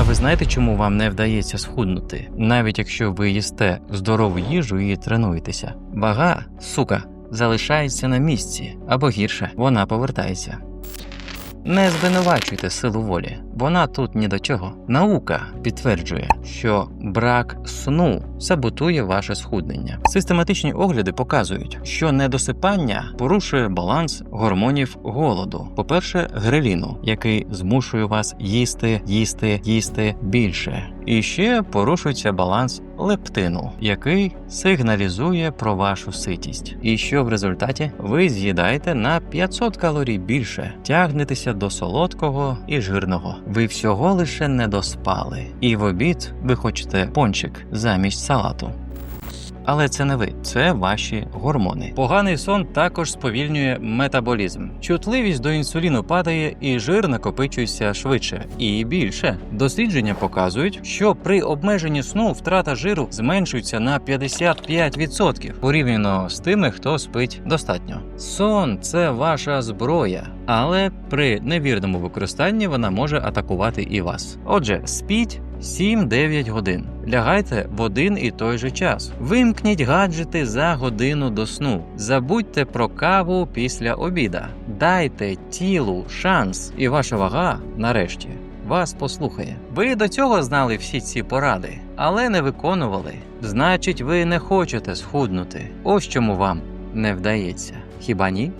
А ви знаєте, чому вам не вдається схуднути? Навіть якщо ви їсте здорову їжу і тренуєтеся. Вага, сука, залишається на місці або гірше, вона повертається. Не звинувачуйте силу волі, вона тут ні до чого. Наука підтверджує, що брак сну саботує ваше схуднення. Систематичні огляди показують, що недосипання порушує баланс гормонів голоду. По-перше, греліну, який змушує вас їсти, їсти, їсти більше. І ще порушується баланс лептину, який сигналізує про вашу ситість. І що в результаті ви з'їдаєте на 500 калорій більше, тягнетеся до солодкого і жирного. Ви всього лише не доспали. І в обід ви хочете пончик замість салату. Але це не ви, це ваші гормони. Поганий сон також сповільнює метаболізм. Чутливість до інсуліну падає, і жир накопичується швидше і більше. Дослідження показують, що при обмеженні сну втрата жиру зменшується на 55% порівняно з тими, хто спить достатньо. Сон це ваша зброя, але при невірному використанні вона може атакувати і вас. Отже, спіть. 7-9 годин. Лягайте в один і той же час. Вимкніть гаджети за годину до сну. Забудьте про каву після обіда. Дайте тілу шанс, і ваша вага, нарешті, вас послухає. Ви до цього знали всі ці поради, але не виконували. Значить, ви не хочете схуднути. Ось чому вам не вдається. Хіба ні?